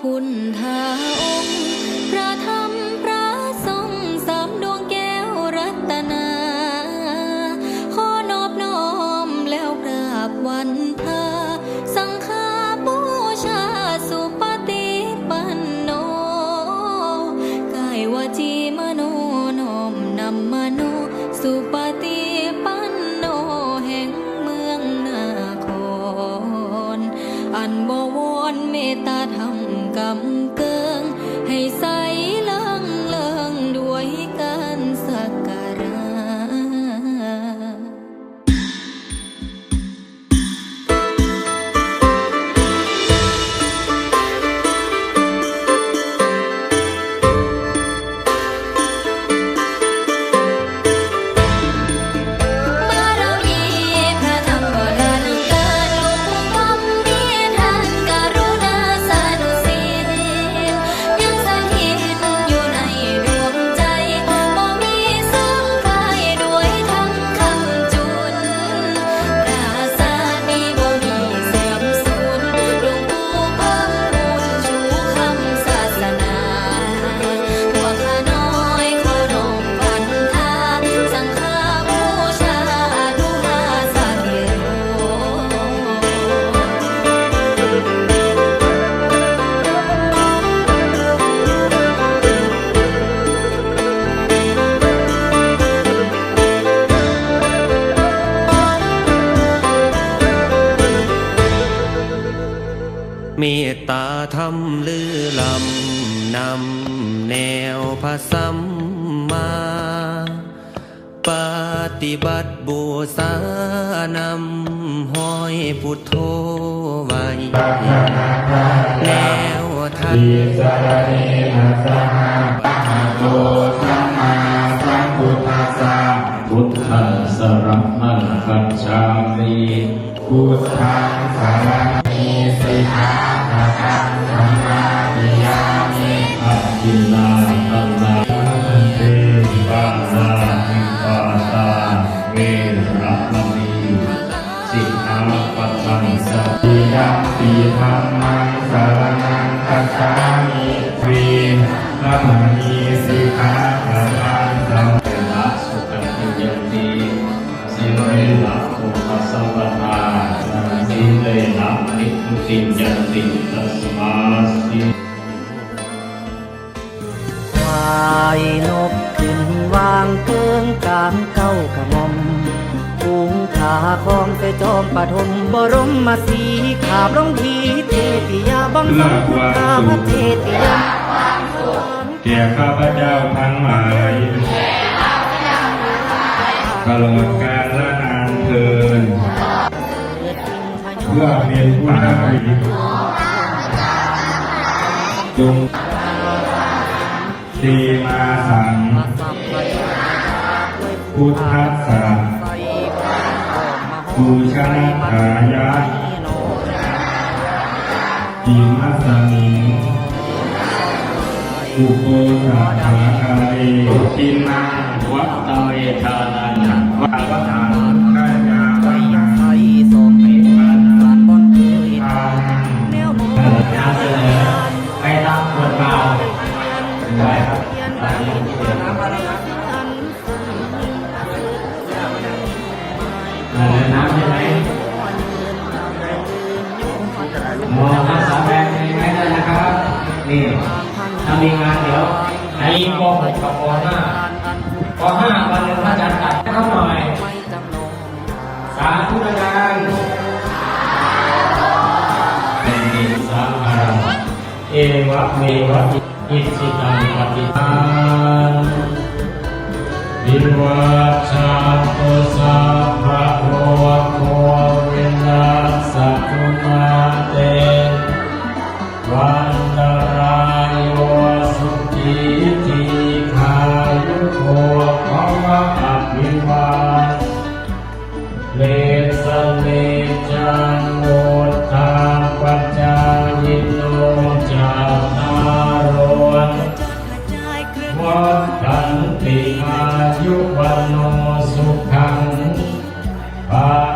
พุทธาองค์ พระธรรมพระสงฆ์สามดวงแก้วรัตนา ขอนอบน้อมแล้วกราบวันพาสังฆาบูชาสุปฏิปันโนกายวจีมโนน้อมนำมโนสุปฏิปันโนแห่งเมืองนาครอันบวรเมตตาธรรม กำเกิ เมตตาธรรมลือลำนำแนวพระสัมมา ปฏิบัติบูสานำห้อยพุทโธไว้แนวทางพุทธังสรณังคัจฉามิพุทธังสารณีสิกขาปะทังธรรมามิยามิอัจจินาตันนาเตปะนามิปาตาเวระมณีสิกขาปะทังสัพพิยัมปีธรรมัง สารนังคัจฉามิวีระมณีสิกขา ติยันติตัสมาสิควายนกขึ้นวางเกิงกลางเก้ากระหม่อมปูงขาคองไปจอมปฐมบรมมาสีขาบลงทีเทติยาบังคับพุทธาพระเทติยาแก่ข้าพเจ้าทั้งหลายตลอดกาล พื่อเป็นผู้ได้จงตีมาสังพุทธัสสะปูชนะขายะอิมัสสมิงอุโปสถาคาเรทินังวัตตเวทานันวัฏ นนี้เออน้ำใช่ไหมมองมาสามแบงยังไงได้นะครับ นี่ถ้ามีงานเดี๋ยวไอ้ป .6 กับป .5 ป .5 วันนึ่งอาจารย์ตัดให้เขาหน่อย สาธุอาจารย์เป็นดิสังฆาเอวะเมวะ อิสิตังปฏิทานวิวัชาตุสัพพะโวะโควินาสัตุมาเตวันตรายโยสุจีตีขายุโกภวะอภิวาเลสเลจา โนสุขังปา